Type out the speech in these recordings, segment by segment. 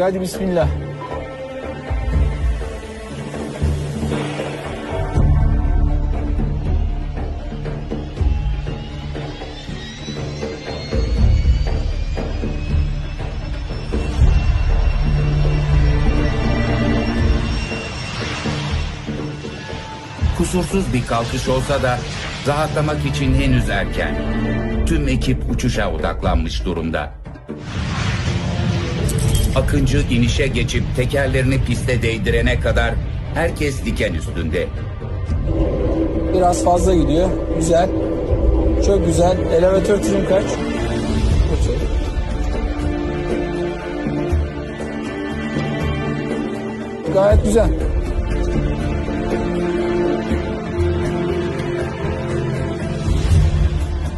Hadi bismillah. Kusursuz bir kalkış olsa da rahatlamak için henüz erken. Tüm ekip uçuşa odaklanmış durumda. Akıncı inişe geçip tekerlerini piste değdirene kadar herkes diken üstünde. Biraz fazla gidiyor. Güzel. Çok güzel. Elevatör trim kaç? Gayet güzel.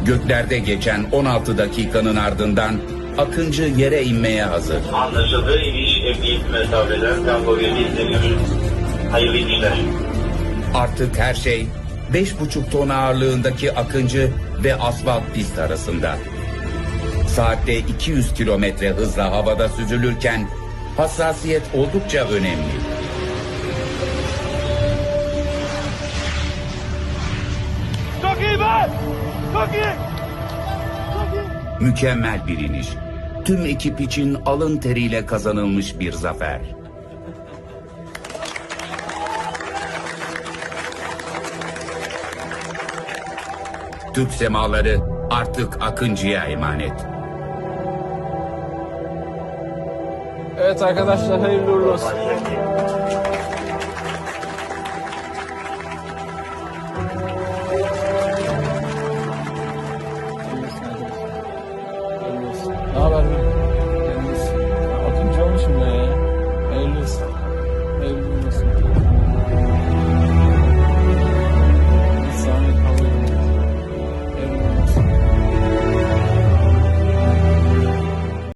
Göklerde geçen 16 dakikanın ardından Akıncı yere inmeye hazır. Anlaşıldı. İniş emniyet mesafeler tempo bir izleniyor. Hayırlı inişler. Artık her şey 5,5 ton ağırlığındaki Akıncı ve asfalt pist arasında. Saatte 200 kilometre hızla havada süzülürken hassasiyet oldukça önemli. Çok iyi be! Çok iyi! Mükemmel bir iniş. Tüm ekip için alın teriyle kazanılmış bir zafer. Türk semaları artık Akıncı'ya emanet. Evet arkadaşlar hayırlı uğurlu olsun. Russian man.